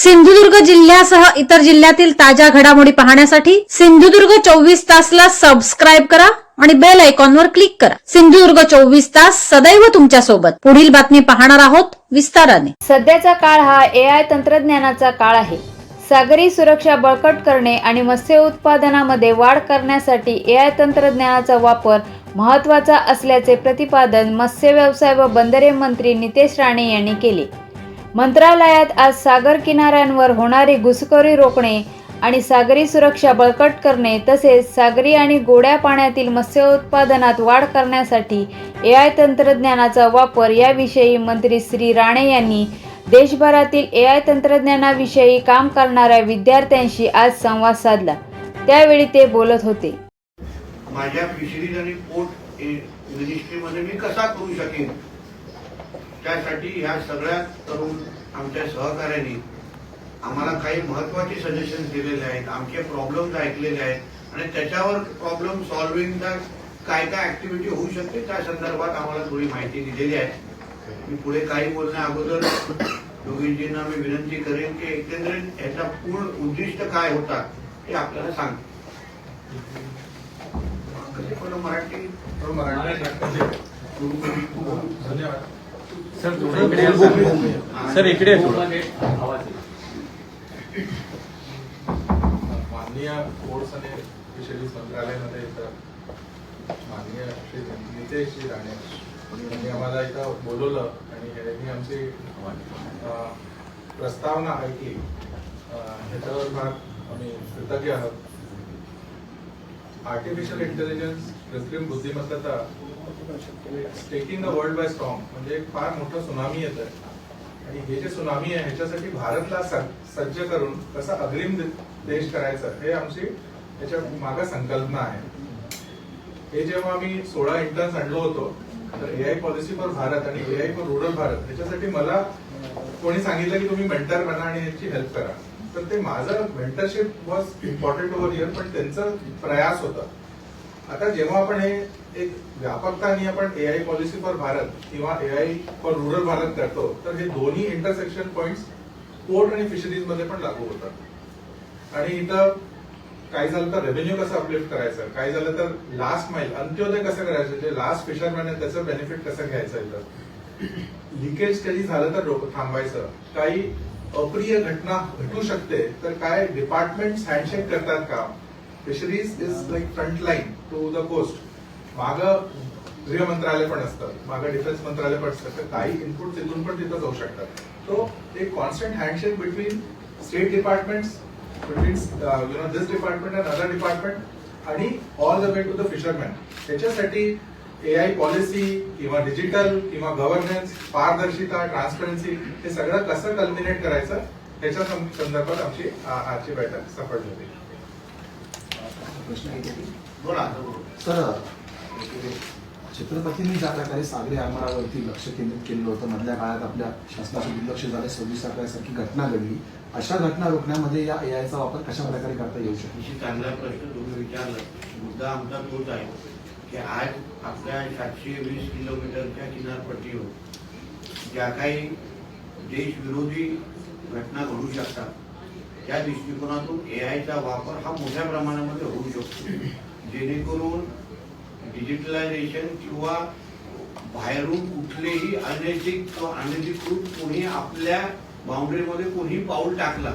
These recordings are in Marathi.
सिंधुदुर्ग जिल्ह्यासह इतर जिल्ह्यातील ताज्या घडामोडी पाहण्यासाठी सिंधुदुर्ग चोवीस तासला सबस्क्राईब करा आणि बेल आयकॉनवर क्लिक करा. सिंधुदुर्ग चोवीस तास सदैव तुमच्यासोबत पुढील बातमी पाहणार आहोत विस्ताराने. सध्याचा काळ हा ए आय तंत्रज्ञानाचा काळ आहे. सागरी सुरक्षा बळकट करणे आणि मत्स्य उत्पादनामध्ये वाढ करण्यासाठी ए आय तंत्रज्ञानाचा वापर महत्त्वाचा असल्याचे प्रतिपादन मत्स्य व्यवसाय व बंदरे मंत्री नितेश राणे यांनी केले. मंत्रालयात आज सागर किनाऱ्यांवर होणारी घुसखोरी रोखणे आणि सागरी सुरक्षा बळकट करणे तसेच सागरी आणि गोड्या पाण्यातील मत्स्य उत्पादनात वाढ करण्यासाठी ए आय तंत्रज्ञानाचा वापर याविषयी मंत्री श्री राणे यांनी देशभरातील ए आय तंत्रज्ञानाविषयी काम करणाऱ्या विद्यार्थ्यांशी आज संवाद साधला. त्यावेळी ते बोलत होते. माझ्या फिशरीज आणि पोर्ट मिनिस्ट्रीमध्ये मी कसा करू शकेन? त्यासाठी ह्या सगळ्या तरुण आमच्या सहकार्याने आम्हाला काही महत्त्वाचे सजेशन दिलेले आहेत आमचे प्रॉब्लेम्स ऐकलेले आहेत आणि त्याच्यावर प्रॉब्लेम सॉल्व्हिंगचा काय काय ऍक्टिव्हिटी होऊ शकते त्या संदर्भात आम्हाला थोडी माहिती दिलेली आहे मी पुढे काही बोलण्या अगोदर दोघींजींना मी विनंती करेन की एकंदरीत याचा पूर्ण उद्दिष्ट काय होता हे आपल्याला सांग पण मराठी धन्यवाद सर थोडं इकडे या, सर. सर इकडे या थोडं. माननीय कोर्स आणि विशेष मंत्रालयामध्ये इथं माननीय श्री नितेश जी राणे यांनी आम्हाला इथं बोलवलं आणि यांनी आमची अं, प्रस्तावना ऐकली अं, ह्याच्यावर फार आम्ही कृतज्ञ आहोत आर्टिफिशियल इंटेलिजन्स कृत्रिम बुद्धिमत्ता taking the world by strong म्हणजे एक फार मोठा सुनामी येत आहे आणि हे जे सुनामी आहे ह्याच्यासाठी भारतला सज्ज- करून कसा अग्रिम देश करायचा हे आमची त्याच्यामागे संकल्पना आहे. हे जेव्हा आम्ही सोळा इंटर्न्स आणलो होतो तर एआय पॉलिसी फॉर भारत आणि एआय फॉर रुरल भारत ह्याच्यासाठी मला कोणी सांगितलं की तुम्ही मेंटर बना आणि यांची हेल्प करा. तर ते माझं mentorship was important over year पण त्यांचा प्रयास होता. आता जेव्हा आपण हे एक व्यापकताने आपण एआय पॉलिसी फॉर भारत किंवा एआय फॉर रुरल भारत करतो तर हे दोन्ही इंटरसेक्शन पॉइंट्स पोर्ट आणि फिशरीजमध्ये पण लागू होतात. आणि इथं काय झालं तर रेव्हेन्यू कसं अपलिफ्ट करायचं? काय झालं तर लास्ट माईल अंत्योदय कसं करायचं? जे लास्ट फिशरमॅन आहे त्याचं बेनिफिट कसं घ्यायचं इथं? लिकेज कधी झालं तर रोख- थांबायचं? काही अप्रिय घटना घटू शकते तर काय डिपार्टमेंट हँडशेक करतात का? Fisheries is like front line to the coast माग गृह मंत्रालय पण असतं. मागं डिफेन्स मंत्रालय पण असतं. तर काही इनपुट तिथून पण तिथं जाऊ शकतात. तो एक constant handshake between state department between you know this department and other department आणि all the way to the fisherman त्याच्यासाठी ए आय पॉलिसी किंवा डिजिटल किंवा गव्हर्नन्स पारदर्शिता ट्रान्सपरन्सी हे सगळं कसं कल्मिनेट करायचं त्याच्या सं- संदर्भात आमची आजची बैठक सफल झाली प्रश्न होते? बोला. सर छत्रपतींनी ज्या प्रकारे सागरी आरमारावरती लक्ष केंद्रित केलेलं होतं मधल्या काळात आपल्या शासनाचे दुर्लक्ष झाले सव्वीस सारखी घटना घडली अशा घटना रोखण्यामध्ये या एआयचा वापर कशा प्रकारे करता येऊ शकतो चांगला प्रश्न तुम्ही विचारला मुद्दा आमचा तोच आहे की आज आपल्या सातशे वीस किलोमीटरच्या किनारपट्टीवर ज्या काही देशविरोधी घटना घडू शकतात त्या दृष्टिकोनातून ए आयचा वापर हा मोठ्या प्रमाणामध्ये होऊ शकतो. जेणेकरून डिजिटलायझेशन किंवा बाहेरून कुठलेही अनैतिक किंवा अनधिकृत कोणी आपल्या बाउंड्रीमध्ये कोणी पाऊल टाकला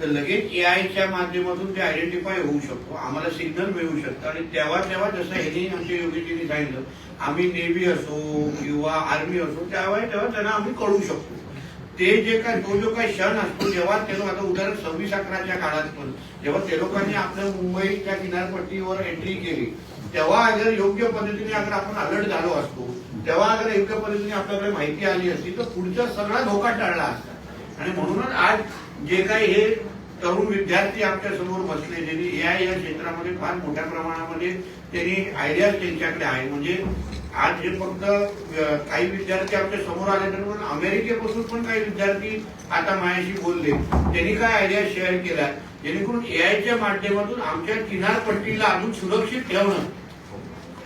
तर लगेच ए आयच्या माध्यमातून ते आयडेंटिफाय होऊ शकतो. आम्हाला सिग्नल मिळू शकतं. आणि तेव्हा तेव्हा जसं ह्यांनी आमच्या योगीजींनी सांगितलं आम्ही नेव्ही असो किंवा आर्मी असो त्यावेळी तेव्हा त्यांना आम्ही कळू शकतो. ते जे काय तो जो काही क्षण असतो जेव्हा ते लोक आता उदाहरण सव्वीस अकराच्या काळात पण जेव्हा ते लोकांनी आपल्या मुंबईच्या किनारपट्टीवर एंट्री केली तेव्हा अगर योग्य पद्धतीने अगर आपण अलर्ट झालो असतो तेव्हा अगर योग्य पद्धतीने आपल्याकडे माहिती आली असती तर पुढचा सगळा धोका टळला असता. आणि म्हणूनच आज जे काही हे तरुण विद्यार्थी आमच्यासमोर बसले ज्यांनी एआय या क्षेत्रामध्ये फार मोठ्या प्रमाणामध्ये त्यांनी आयडियाज त्यांच्याकडे आहे म्हणजे आज हे फक्त काही विद्यार्थी आमच्यासमोर आले तर पण अमेरिकेपासून पण काही विद्यार्थी आता माझ्याशी बोलले. त्यांनी काय आयडिया शेअर केल्या जेणेकरून एआयच्या माध्यमातून आमच्या किनारपट्टीला अजून सुरक्षित ठेवणं.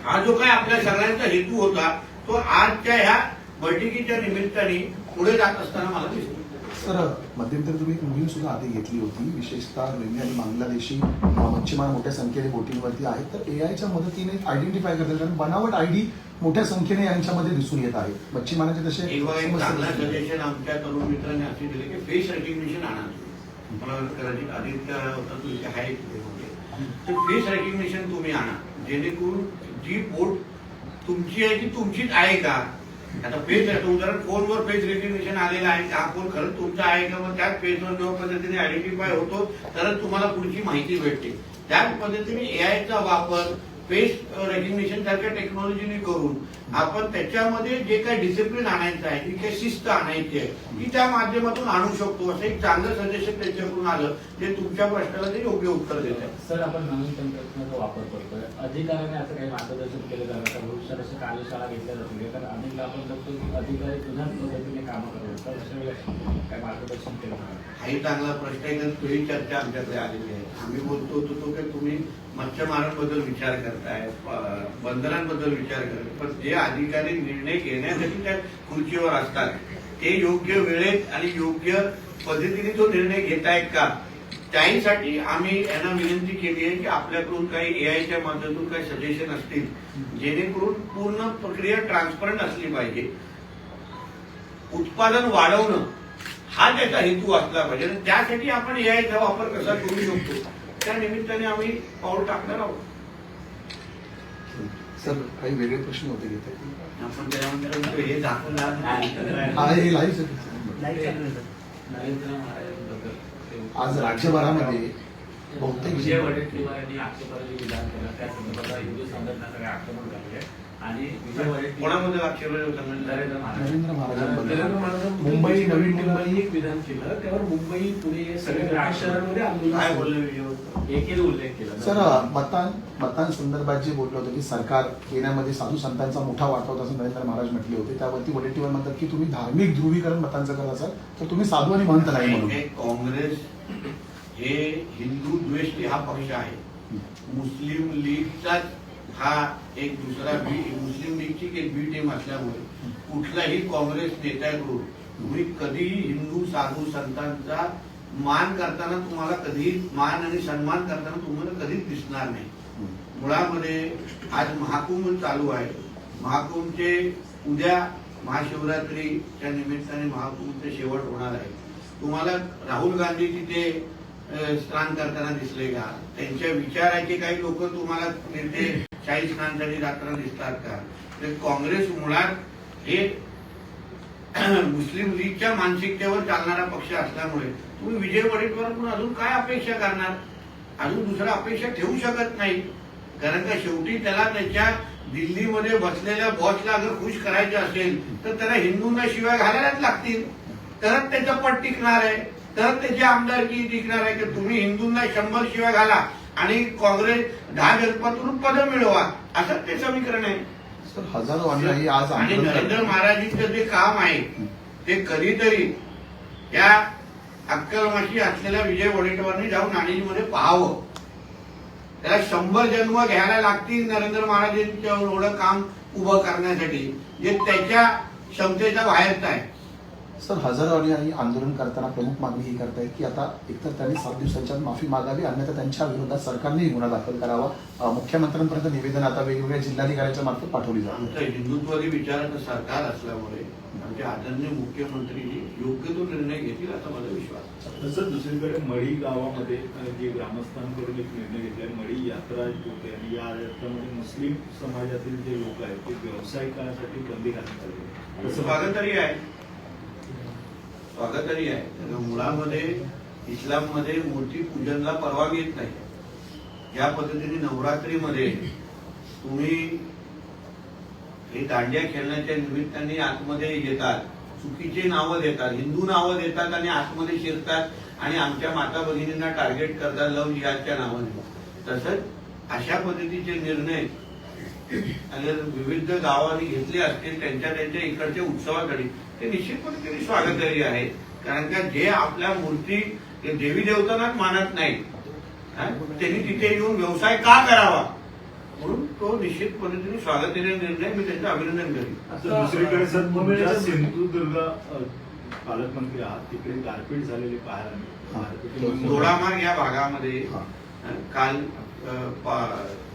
हा जो काय आपल्या सगळ्यांचा हेतू होता तो आजच्या ह्या बैठकीच्या निमित्ताने पुढे जात असताना मला दिसतो. सर मध्यंतरी तुम्ही एक मोहीम सुद्धा हाती घेतली होती. विशेषतः रेल्वे आणि बांगलादेशी मच्छीमार मोठ्या संख्येने बोटींवरती आहेत. तर एआयच्या मदतीने आयडेंटिफाय करतात कारण बनावट आयडी मोठ्या संख्येने यांच्यामध्ये दिसून येत आहे. मच्छीमारांचे तसे. सजेशन आमच्या तरुण मित्रांनी असे दिले की फेस रेकग्निशन आणा मला कदाचित आदित्य होता. तर फेस रेकग्निशन तुम्ही आणा. जेणेकरून जी बोट तुमची आहे ती तुमचीच आहे का? आता पेज उदाहरण फोनवर पेज रेकग्निशन आलेला आहे. हा फोन खरंच तुमचा आहे का? मग त्याच फेसवर जेव्हा पद्धतीने आयडेंटिफाय होतो तरच तुम्हाला पुढची माहिती भेटते. त्याच पद्धतीने एआयचा वापर फेस रेकग्निशन सारख्या टेक्नॉलॉजीने करून आपण त्याच्यामध्ये जे काही डिसिप्लिन आणायचं आहे जी काही शिस्त आणायची आहे ती त्या माध्यमातून आणू शकतो. असं एक चांगलं सजेशन त्यांच्याकडून आलं जे तुमच्या प्रश्नाला ते योग्य उत्तर देत. आहे सर आपण नवीन तंत्रज्ञानाचा वापर करतोय. अधिकाऱ्याने असं काही मार्गदर्शन केलं जातं का भविष्यात अशा कार्यशाळा घेतल्या जातील तर अनेकदा आपण बघतो की अधिकारी जुन्याच पद्धतीने कामं करतात तर अशा वेळेस काय मार्गदर्शन केलं हाही चांगला प्रश्न आहे कारण तुही चर्चा आमच्याकडे आलेली आहे. आम्ही बोलतो होतो तो की तुम्ही मच्छमारांबद्दल विचार करतायत बंदरांबद्दल विचार करत पण जे अधिकारी निर्णय घेण्यासाठी त्या खुर्चीवर असतात ते योग्य वेळेत आणि योग्य पद्धतीने तो निर्णय घेतायत का? त्याहीसाठी आम्ही यांना विनंती केली आहे की आपल्याकडून काही एआयच्या माध्यमातून काही सजेशन असतील जेणेकरून पूर्ण प्रक्रिया ट्रान्सपरंट असली पाहिजे. उत्पादन वाढवणं हा त्याचा हेतू असला पाहिजे आणि त्यासाठी आपण एआयचा वापर कसा करू शकतो? त्या निमित्ताने आम्ही पाऊल टाकणार आहोत. सर काही वेगळे प्रश्न होते घेत आपण हे हा हे आज राज्यभरामध्ये बहुतेक विजय वडेट्टीवार यांनी आक्षेपार्ह विधान केलं त्या संदर्भात हिंदू संघटना सगळे आक्रमण झाले आहे आणि विजय वडेट्टीवार कोणामध्ये आक्षेप सांगितलं नरेंद्र महाराज. नरेंद्र महाराजांबद्दल. मुंबई विजय नवी मुंबई एक विधान केलं त्यावर मुंबई पुणे सगळे शहरांमध्ये आंदोलन. बोलले एकेरी उल्लेख केला. सर मतां मतांसंदर्भात जे बोललं होतं की सरकार येण्यामध्ये साधू संतांचा मोठा वाटा होता असं नरेंद्र महाराज म्हटले होते. त्यावरती वडेट्टीवार म्हणतात की तुम्ही धार्मिक ध्रुवीकरण मतांचं करत असाल तर तुम्ही साधू आणि महंत नाही म्हणून. हे काँग्रेस हे हिंदू द्वेषी हा पक्ष आहे. मुस्लिम लीगचाच हा एक दुसरा बी मुस्लिम लीगची एक बी टीम असल्यामुळे कुठलाही काँग्रेस नेत्याकडून तुम्ही कधीही हिंदू साधू संतांचा मान करताना तुम्हाला कधी मान आणि सन्मान करताना तुम्हाला कधीच दिसणार नाही. मुळामध्ये आज महाकुंभ चालू आहे. महाकुंभचे उद्या महाशिवरात्रीच्या निमित्ताने महाकुंभचे शेवट होणार आहे. तुम्हाला राहुल गांधी तिथे स्नान करताना दिसले का? त्यांच्या विचाराचे काही लोक तुम्हाला तिथे शाही स्नानसाठी जाताना दिसतात का? तर काँग्रेस मुळात हे मुस्लिम लीगच्या मानसिकतेवर चालणारा पक्ष असल्यामुळे तुम्ही विजय वडेट्टीवारकडून अजून काय अपेक्षा करणार? अजून दुसरा अपेक्षा ठेवू शकत नाही. कारण का शेवटी त्याला त्याच्या दिल्लीमध्ये बसलेल्या बॉसला अगर खुश करायचं असेल तर त्याला हिंदूंना शिवाय घालायलाच लागतील. तरच त्याचं पट टिकणार आहे. तरच त्याची आमदारकी टिकणार आहे. की तुम्ही हिंदूंना शंभर शिवाय घाला आणि काँग्रेस दहा जलपातून पदं मिळवा. असंच ते समीकरण आहे. सर हजारो अनुयायी आज आणि नरेंद्र. महाराजींचं जे काम आहे ते कधीतरी या अक्कलमाशी असलेल्या विजय वडेट्टीवारांनी जाऊन नाणीमध्ये पाहावं. त्याला शंभर जन्म घ्यायला लागतील नरेंद्र महाराजांचं एवढं काम उभं करण्यासाठी जे त्याच्या क्षमतेच्या बाहेरचं आहे. सर हजारो अनुयायी आंदोलन करताना प्रमुख मागणी ही करतायत की आता एकतर त्यांनी सात दिवसांच्या माफी मागावी अन्यथा त्यांच्या विरोधात सरकारने गुन्हा दाखल करावा मुख्यमंत्र्यांपर्यंत निवेदन आता वेगवेगळ्या जिल्हाधिकाऱ्यांच्या मार्फत पाठवली आमचं हिंदुत्वादी विचाराचं सरकार असल्यामुळे आमचे आदरणीय मुख्यमंत्रीजी योग्य तो निर्णय घेतील असा माझा विश्वास आहे. तसंच दुसरीकडे मळी गावामध्ये जे ग्रामस्थांकडून एक निर्णय घेतलाय मळी यात्रा होते आणि या यात्रामध्ये मुस्लिम समाजातील जे लोक आहेत ते व्यावसायिकांसाठी बंदी घालण्यात आली. तसं स्वागतरी आहे स्वागतरी आहे. त्यामुळे मुळामध्ये इस्लाममध्ये मूर्ती पूजनला परवानगी येत नाही. या पद्धतीने नवरात्रीमध्ये तुम्ही हे दांड्या खेळण्याच्या निमित्ताने आतमध्ये येतात चुकीचे नावं देतात हिंदू नावं देतात आणि आतमध्ये शिरतात आणि आमच्या माता भगिनींना टार्गेट करतात लव जिहादच्या नावाने. तसंच अशा पद्धतीचे निर्णय अगर विविध गावांनी घेतले असतील त्यांच्या त्यांच्या इकडच्या उत्सवाकडे. ते निश्चितपणे त्यांनी स्वागतकारी आहेत कारण का जे आपल्या मूर्ती ते देवी देवतांनाच मानत नाहीत हा? त्यांनी तिथे येऊन व्यवसाय का करावा म्हणून तो निश्चित पद्धतीने स्वागतकारी निर्णय मी त्यांचं अभिनंदन करेन तर दुसरीकडे सर सिंधुदुर्ग पालकमंत्री आहात तिकडे गारपीट झालेली पाहायला. मिळते. दोडामार्ग या भागामध्ये काल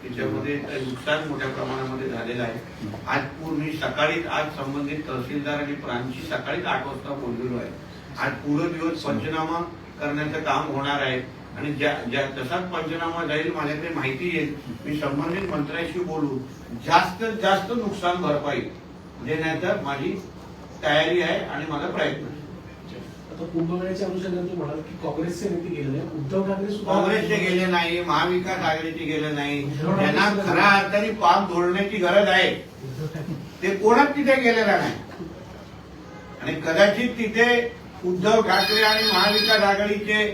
त्याच्यामध्ये नुकसान मोठ्या प्रमाणामध्ये झालेलं आहे. आज पूर्ण सकाळी आज संबंधित तहसीलदार आणि प्रांची सकाळीच आठ वाजता बोललेलो आहे. आज पूर्ण दिवस पंचनामा करण्याचं काम होणार आहे. आणि ज्या ज्या तसाच पंचनामा जाईल माझ्याकडे माहिती येईल. मी संबंधित मंत्र्यांशी बोलू. जास्त जास्त नुकसान भरपाई. म्हणजे देण्याचा माझी तयारी आहे आणि माझा प्रयत्न. आता कुंभमेळ्याच्या अनुषंगाने तुम्ही म्हणाल की काँग्रेसचे नेते गेलेले आहेत. उद्धव ठाकरे सुद्धा काँग्रेसचे गेले नाही महाविकास आघाडीचे गेले नाही. त्यांना खऱ्या अर्थाने पाप धोडण्याची गरज आहे. ते कोणच तिथे गेलेला नाही. आणि कदाचित तिथे उद्धव ठाकरे आणि महाविकास आघाडीचे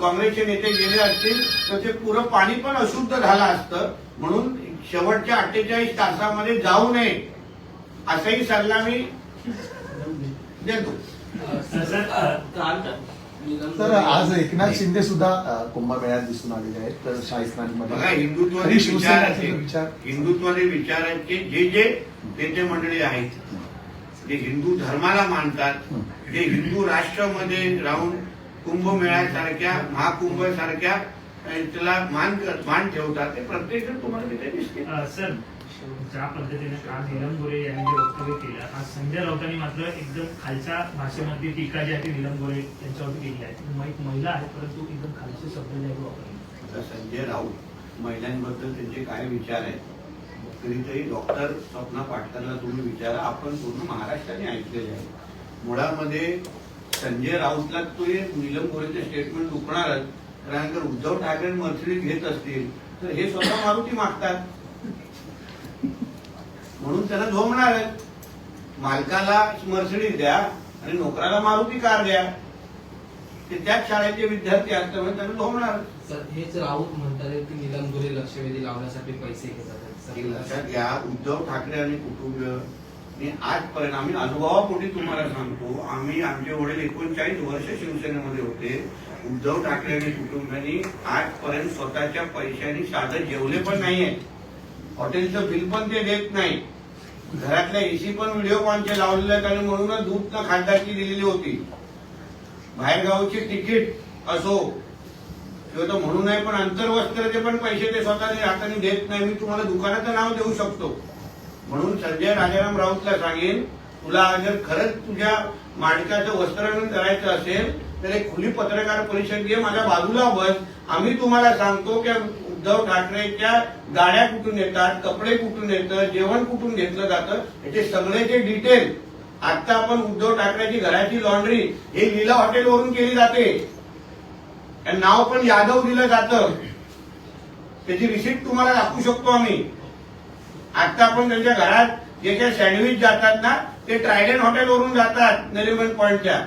काँग्रेसचे नेते गेले असतील तर ते पुरं पाणी पण अशुद्ध झालं असतं. म्हणून शेवटच्या अठ्ठेचाळीस तासामध्ये जाऊ नये. असाही सल्ला मी देतो. तर आज एकनाथ शिंदे सुद्धा कुंभमेळ्यात दिसून आलेले आहेत. तर शाही बघा स्नानमध्ये हिंदुत्वाचे विचार. विचार हिंदुत्वाचे विचार. आहेत की जे जे नेते मंडळी आहेत जे हिंदू धर्माला मानतात जे हिंदू राष्ट्रामध्ये राहून कुंभमेळ्यासारख्या महाकुंभ सारख्या त्याला मान मान ठेवतात. ते प्रत्येक जण तुम्हाला तिथे दिसते सर ज्या पद्धतीने काल नीलम गोरे यांनी जे वक्तव्य केलं आज संजय राऊतांनी मात्र एकदम खालच्या भाषेमध्ये टीका जी आहे ती नीलम गोरे यांच्यावरती केली आहे. एक महिला आहे परंतु एकदम खालचे शब्द जे आहेत वापरले. संजय राऊत महिलांबद्दल त्यांचे काय विचार आहेत? तरी डॉक्टर स्वप्ना पाटकरला तुम्ही विचारा. आपण पूर्ण महाराष्ट्राने ऐकलेले आहे. मुळामध्ये संजय राऊतला तो हे नीलम गोरेचे स्टेटमेंट दुखणारच. कारण जर उद्धव ठाकरे मर्सिडीज घेत असतील तर हे स्वतः मारुती मागतात. म्हणून त्यांना झोमणारच मालकाला मर्सिडीज द्या आणि नोकराला मारुती कार द्या. ते त्याच शाळेचे विद्यार्थी असल्यामुळे त्यांना झोमणार सर हेच राऊत म्हणतात की नीलम गोरे लक्षवेधी लावण्यासाठी पैसे घेतात. लक्षात घ्या उद्धव ठाकरे आणि कुटुंब मी आजपर्यंत आम्ही अनुभवापोटी तुम्हाला सांगतो आम्ही आमचे वडील एकोणचाळीस वर्ष शिवसेनेमध्ये होते. उद्धव ठाकरे आणि कुटुंबियांनी आजपर्यंत स्वतःच्या पैशाने साधं जेवले पण नाहीये. हॉटेलचं बिल पण ते देत नाही. घरातल्या एसी पण व्हिडिओ कॉनचे लावलेले आहेत आणि म्हणूनच दूध न खासदारकी दिलेली होती. बाहेरगावची तिकीट असो किंवा तर म्हणू नये पण आंतरवस्त्राचे पण पैसे ते स्वतःच्या हाताने देत नाही. मी तुम्हाला दुकानाचं नाव देऊ शकतो. म्हणून संजय राजाराम राऊतला सांगेन तुला जर खरंच तुझ्या माणकाचं वस्त्रहरण करायचं असेल तर एक खुली पत्रकार परिषद घे माझ्या बाजूला बस. आम्ही तुम्हाला सांगतो की उद्धव ठाकरेच्या गाड्या कुठून येतात कपडे कुठून येतं जेवण कुठून घेतलं जातं याचे सगळ्याचे डिटेल आता आपण उद्धव ठाकरेची घराची लॉन्ड्री हे लीला हॉटेलवरून केली जाते. आणि नाव पण यादव दिलं जातं. त्याची रिसिप्ट तुम्हाला दाखवू शकतो आम्ही. आता आपण त्यांच्या घरात जे काही सँडविच जातात ना ते ट्रायडंट हॉटेलवरून जातात नरिमन पॉईंटच्या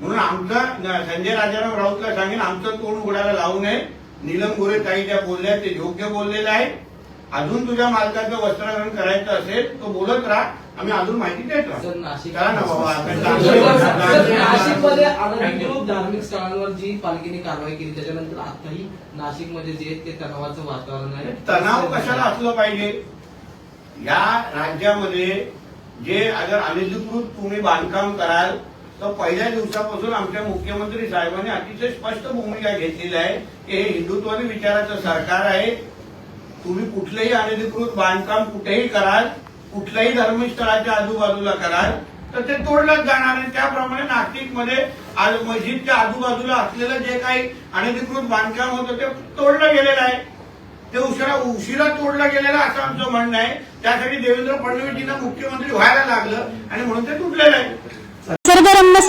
म्हणून आमचं संजय राजाराम राऊतला सांगेन आमचं तोंड उघडायला लावू नये. नीलम गोरे ताई ज्या बोलल्या ते योग्य बोललेलं आहे. अजून तुझ्या मालकाचं वस्त्रहरण करायचं असेल तो बोलत राहा. आम्ही अजून माहिती देत नाशिक करा ना नाशिक- नाशिकमध्ये धार्मिक स्थळांवर जी पालिकेने कारवाई केली त्याच्यानंतर आताही नाशिकमध्ये जे ते तणावाचं वातावरण आहे. तणाव कशाला असलं पाहिजे? या राज्यामध्ये जे अगर अनधिकृत तुम्ही बांधकाम कराल तर पहिल्या दिवसापासून आमच्या मुख्यमंत्री साहेबांनी अतिशय स्पष्ट भूमिका घेतलेली आहे की हे हिंदुत्वादी विचाराचं सरकार आहे. तुम्ही कुठलेही अनधिकृत बांधकाम कुठेही कराल कुठल्याही धर्मस्थळाच्या आजूबाजूला कराल तर ते तोडलंच जाणार आहे त्याप्रमाणे नाशिकमध्ये आज मस्जिदच्या आजूबाजूला असलेलं जे काही अनधिकृत बांधकाम होतं ते तोडलं गेलेलं आहे. ते उशिरा उशिरा तोडलं गेलेलं असं आमचं म्हणणं आहे. त्यासाठी देवेंद्र फडणवीसजींना मुख्यमंत्री व्हायला लागलं आणि म्हणून ते तुटलेलं आहे.